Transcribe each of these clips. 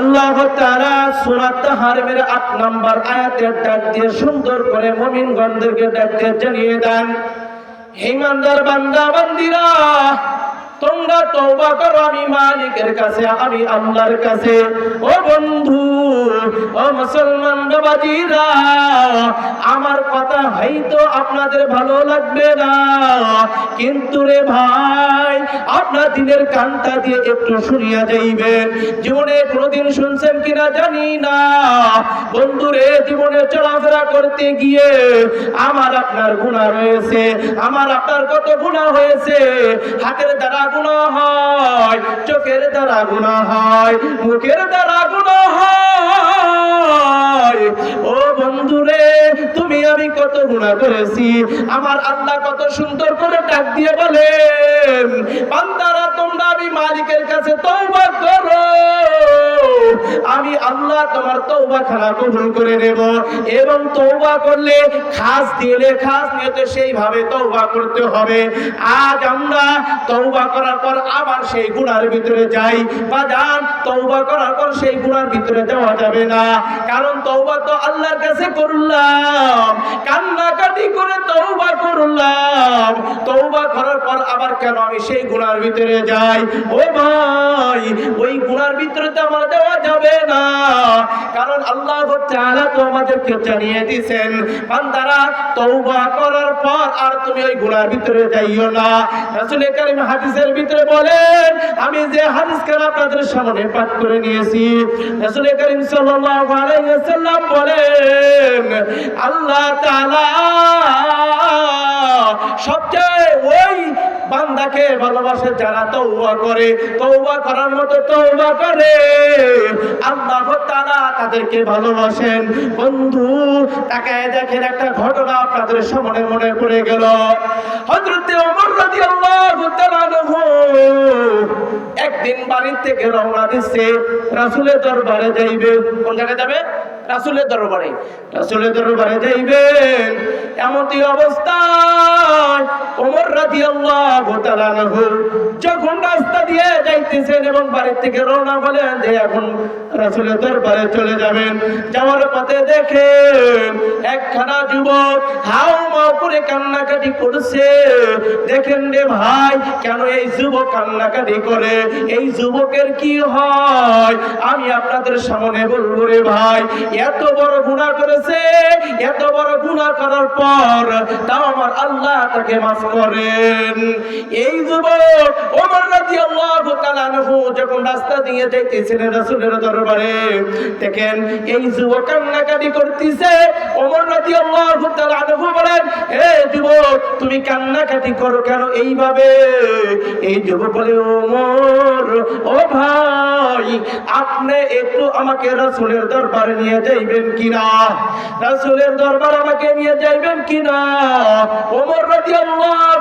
আল্লাহ তারা সুরাত তাহরিমের 8 নম্বর আয়াতের ডাক দিয়ে সুন্দর করে মমিন ডাক দিয়ে জানিয়ে দেন হে ইমানদার বান্দা, বান্দিরা, তোমরা তওবা করো, আমি মালিকের কাছে, আমি আল্লাহর কাছে। ও বন্ধু, ও মুসলমান বাবাজিরা আমার কথা হয়তো আপনাদের ভালো লাগবে না। কিন্তু রে ভাই, আপনার দিনের কানটা দিয়ে একটু শুনিয়া যাইবেন। জীবনে কোনোদিন শুনছেন কিনা জানি না। বন্ধুরে, জীবনে চলাফেরা করতে গিয়ে আমার আপনার গুণা রয়েছে, আমার আপনার কত গুণা হয়েছে। হাতের দ্বারা গুণা হয়, চোখের দ্বারা গুণা হয়, মুখের দ্বারা গুণা হয়। ও বন্ধুরে, তুমি আমি কত গুণা করেছি। আমার আল্লাহ কত সুন্দর করে ডাক দিয়ে বলেন, বান্দারা, তোমরা আমি মালিকের কাছে তওবা করো। আমি আল্লাহ তোমার তওবা খানা কবুল করে নেব এবং তওবা করলে খাস দিলে খাস নিয়তে সেইভাবে তওবা করতে হবে। আজ আমরা তওবা করার পর আবার সেই গুনার ভিতরে যাই। বা যান তওবা করার পর সেই গুনার ভিতরে যাওয়া যাবে না। কারণ তওবা তো আল্লাহর কাছে করলাম। কান্নাকাটি করে তৌবা করলাম। তৌবা করার পর আবার কেন আমি সেই গুনার ভিতরে যাই? ও ভাই, ওই গুনার ভিতরে তো আমার যাবে না। কারণ আল্লাহ তাআলা তো জানিয়ে করার পর আর তুমি ওই ভিতরে যাইও না। হাদিসের ভিতরে বলেন, আমি যে হাদিস কেন আপনাদের সামনে পাঠ করে নিয়েছি, রাসূল কারীম সাল্লাল্লাহু আলাইহি ওয়াসাল্লাম বলেন, আল্লাহ তাআলা সবচেয়ে বান্দাকে ভালোবাসে, যারা তৌবা করে তৌবা করার মতো তৌবা করে। আল্লাহ তাআলা তাদেরকে ভালোবাসেন। বন্ধু, তাকায় দেখেন একটা ঘটনা আপনাদের সামনে মনে পড়ে গেল। হযরত ওমর রাদিয়াল্লাহু তাআলা একদিন বাড়ি থেকে রওনা দিচ্ছে, রাসূলের দরবারে যাইবে। কোন জায়গায় যাবে? রাসূলের দরবারে। রাসুলের দরবারে যাইবেন এমনই অবস্থায় ওমর তাআলা আনহু যখন রাস্তা দিয়ে যাইতেছেন এবং বাড়ি থেকে রওনা যে এখন রাসূলের দরবারে চলে যাবেন। যাওয়ার পথে দেখেন একখানা যুবক করে কান্নাকাটি করছে। দেখেন রে ভাই, কেন এই যুবক কান্নাকাটি করে? এই যুবকের কি হয়? আমি আপনাদের সামনে বলব রে ভাই, এত বড় গুনাহ করেছে, এত বড় গুনাহ করার পর তাও আমার আল্লাহ তাকে মাফ করেন। এই যুবক রাদিয়াল্লাহু কান্নাকাটি তুমি কান্নাকাটি করো কেন এইভাবে? এই যুবক বলে, ওমর, ও ভাই, আপনি একটু আমাকে রাসূলের দরবারে নিয়ে যাইবেন কিনা? রাসূলের দরবার আমাকে নিয়ে যাইবেন কিনা? ওমর রাদিয়াল্লাহু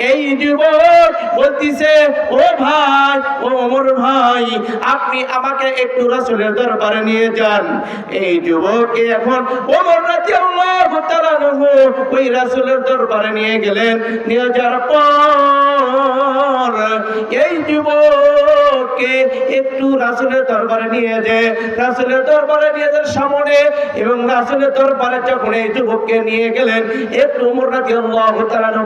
এই যুবক বলতিছে, ও ভাই ও ভাই, আপনি আমাকে একটু রাসূলের দরবারে নিয়ে যান। এই যুবককে এখন ওমর আনহু দরবারে নিয়ে গেলেন। নিয়ে পর এই যুবককে একটু রাসূলের দরবারে নিয়ে যে রাসূলের দরবারে নিয়ে সামনে এবং রাসূলের দরবারে যখন এই যুবককে নিয়ে গেলেন, একটু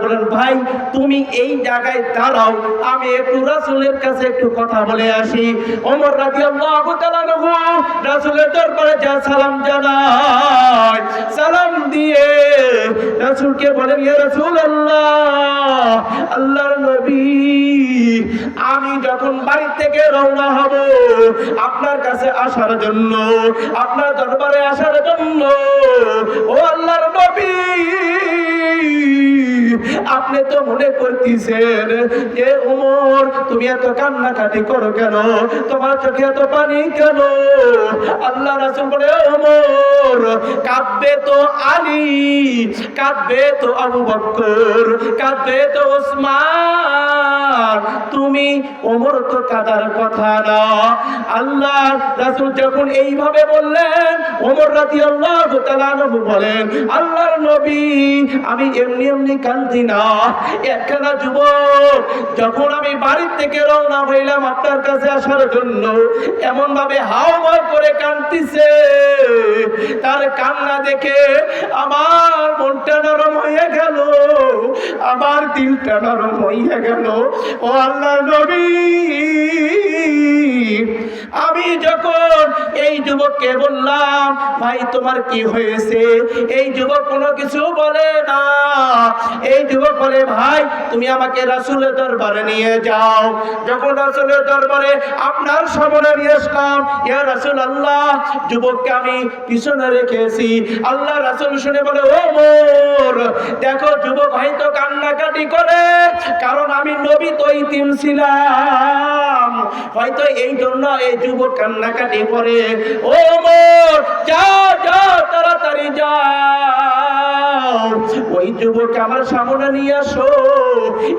বলেন, ভাই, তুমি এই জায়গায় দাঁড়াও, আমি একটু রাসূলের কাছে একটু কথা বলে আসি। ওমর রাদিয়াল্লাহু তাআলা রাসূলের দরবারে যা সালাম দিয়ে রাসূলকে বলেন, ইয়া রাসূলুল্লাহ, আল্লাহর নবী, আমি যখন বাড়ি থেকে রওনা হব আপনার কাছে আসার জন্য, আপনার দরবারে আসার জন্য, ও আল্লাহর নবী আপনি তো মনে করতেছেন যে, উমর, তুমি এত কান্নাকাটি করো কেন? তোমার চোখে এত পানি কেন? আল্লাহ রাসুল বলে উমর কাব্যে তো আলী কাব্যে তো আবু বক্কর কাব্যে তো ওসমান। তুমি ওমর তো কাদার কথা না। আল্লাহ রাসূল যখন এইভাবে বললেন ওমর রাদিয়াল্লাহু তাআলা বলেন, আল্লাহর নবী, আমি এমনি এমনি কান্দি না। একখানা যুবক, যখন আমি বাড়ির থেকে রওনা হইলাম আপনার কাছে আসার জন্য এমন ভাবে হাও মাও করে কান্দিছে তার কান্না দেখে আমার মনটা নরম হয়ে গেল, আমার দিলটা নরম হয়ে গেল। ও আল্লাহ আমি যখন এই যুবককে বললাম, ভাই, তোমার কি হয়েছে? এই যুবক কোনো কিছু বলে না। এই যুবক বলে, ভাই, তুমি আমাকে রাসুলের দরবারে নিয়ে যাও। যখন রাসুলের দরবারে আপনার সামনে নিয়ে আসলাম, ইয়া রাসুল আল্লাহ যুবককে আমি পিছনে রেখেছি। আল্লাহ রাসুল শুনে বলে, ও মোর, দেখো যুবক হয়তো কান্নাকাটি করে, কারণ আমি নবী তো ইতিম ছিলাম হয়তো এই জন্য এই যুবক কান্নাকাটি করে, ও মোর, যাও যাও, তাড়াতাড়ি যাও। ওই যুবক আমার সামনে নিয়ে আসো।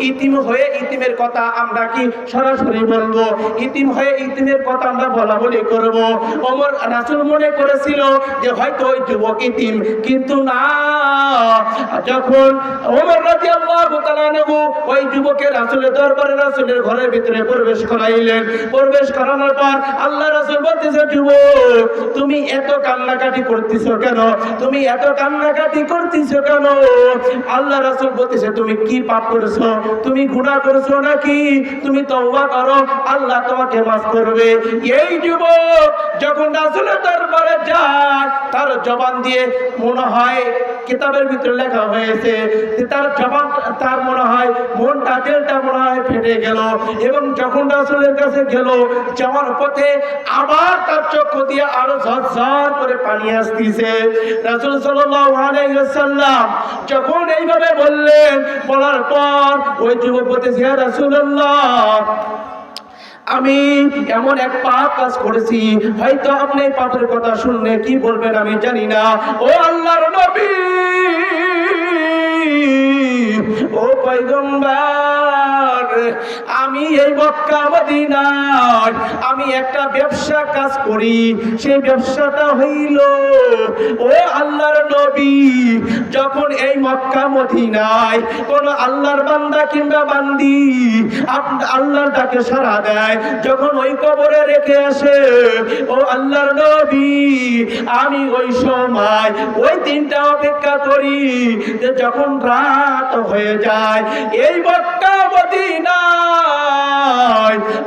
ইতিম হয়ে ইতিমের কথা আমরা কি সরাসরি বলব? ইতিম হয়ে ইতিমের কথা আমরা বলা বলি করব। ওমর রাসূল মনে করেছিল যে হয়তো ওই যুবক ইতিম, কিন্তু না। যখন রাদিয়াল্লাহু তাআলা আনহু ওই যুবকের রাসূলের দরবারে রাসূলের ঘরের ভিতরে প্রবেশ করাইলেন। প্রবেশ করানোর পর আল্লাহ রাসূল বলতেছে, যুবক, তুমি এত কান্নাকাটি করতেছো কেন? তুমি এত কান্নাকাটি করতেছো কেন? আল্লাহ রাসুল বলতেছে, তুমি কি পাপ করেছ? তুমি গুনাহ করছ নাকি? তুমি তওবা করো আল্লাহ তোমাকে মাফ করবে। এই যুবক তার জবান দিয়ে মনে হয় কিতাবের ভিতরে লেখা হয়েছে তার জবান, তার মনে হয় মনটা দিলটা মনে হয় ফেটে গেল। এবং যখন রাসূলের কাছে গেল, যাওয়ার পথে আবার তার চক্ষু দিয়ে আরও ঝরঝর করে পানি আসতেছে। রাসূল ওয়াসাল্লাম যখন এইভাবে বললেন, বলার পর ওই যুবক বলতেছে, ইয়া রাসূলুল্লাহ আমি এমন এক পাপ কাজ করেছি, হয়তো আপনি পাপের কথা শুনলে কি বলবেন আমি জানি না। ও আল্লাহর নবী! ও পয়গম্বর, আমি এই মক্কা মদিনায় আমি একটা ব্যবসা কাজ করি সেই ব্যবসাটা হইল ও আল্লাহর নবী। যখন এই মক্কা মদিনায় কোন আল্লাহর বান্দা কিংবা বান্দি আল্লাহর ডাকে সারা দেয়। যখন ওই কবরে রেখে আসে, ও আল্লাহর নবী, আমি ওই সময় ওই দিনটা অপেক্ষা করি যে যখন রাত হয়ে যায়, এই মক্কা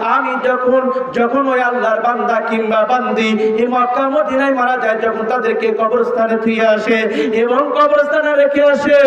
আমি যখন যখন ওই আল্লাহর বান্দা কিংবা বান্দি এই মক্কা, মদিনায় মারা যায়, যখন তাদেরকে কবরস্থানে থুয়ে আসে এবং কবরস্থানে রেখে আসে,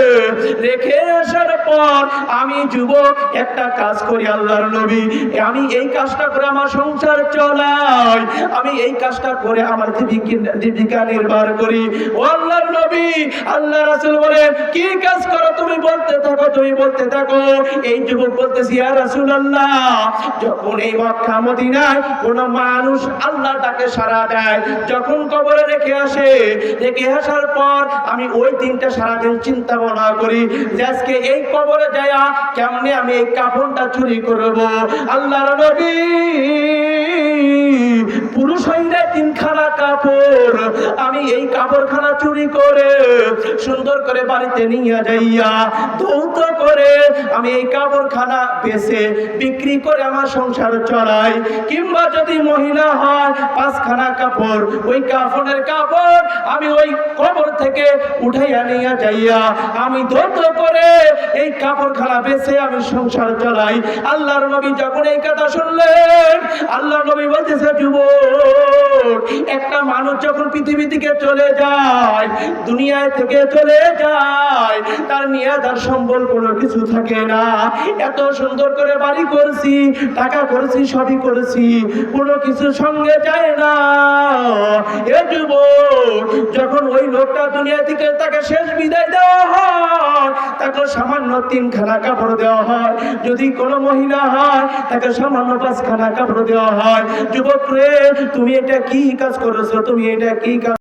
রেখে আসার পর আমি যুবক, একটা কাজ করি আল্লাহর নবী। আমি এই কাজটা করে আমার সংসার চলাই। আমি এই কাজটা করে আমার জীবিকা- নির্বাহ করি। ও আল্লাহর নবী, আল্লাহ রাসুল বলে, কি কাজ করো? তুমি বলতে থাকো, তুমি বলতে থাকো। এই যুবক বলতেছি, ইয়া রাসূলুল্লাহ যখন এই মক্কা মদিনায় কোন মানুষ আল্লাহ তাকে সাড়া দেয়, যখন কবরে রেখে আসে, রেখে আসার পর আমি ওই দিনটা সারাদিন চিন্তা ভাবনা করি যে আজকে এই কবরে যায়া কেমনে আমি এই কাফনটা চুরি করব। আল্লাহর নবী পুরুষ হইলে তিনখানা কাপড়, আমি এই কাপড়খানা চুরি করে সুন্দর করে বাড়িতে নিয়ে যাইয়া ধৌত করে আমি এই কাপড়খানা বেচে বিক্রি করে আমার সংসার চলাই। কিংবা যদি মহিলা হয়, পাঁচখানা কাপড়, ওই কাপড়ের কাপড় আমি ওই কবর থেকে উঠাইয়া নিয়ে যাইয়া আমি ধৌত করে এই কাপড়খানা বেচে আমি সংসার চলাই। আল্লাহর নবী যখন এই কথা শুনলেন আল্লাহ নবী বলতেছে, যুবক, একটা মানুষ যখন পৃথিবী থেকে চলে যায়, দুনিয়ায় থেকে চলে যায়, তার নিয়ে তার সম্বল কোনো কিছু থাকে না। এত সুন্দর করে বাড়ি করছি, টাকা করেছি, সবই করেছি, কোনো কিছু সঙ্গে যায় না। এ যুবক, যখন ওই লোকটা দুনিয়া থেকে তাকে শেষ বিদায় দেওয়া হয় তাকে সামান্য তিনখানা কাপড় দেওয়া হয়। যদি কোনো মহিলা হয়, তাকে সামান্য পাঁচখানা কাপড় দেওয়া হয়। যুবক রে, তুমি এটা কি কাজ করেছ? তুমি এটা কি কাজ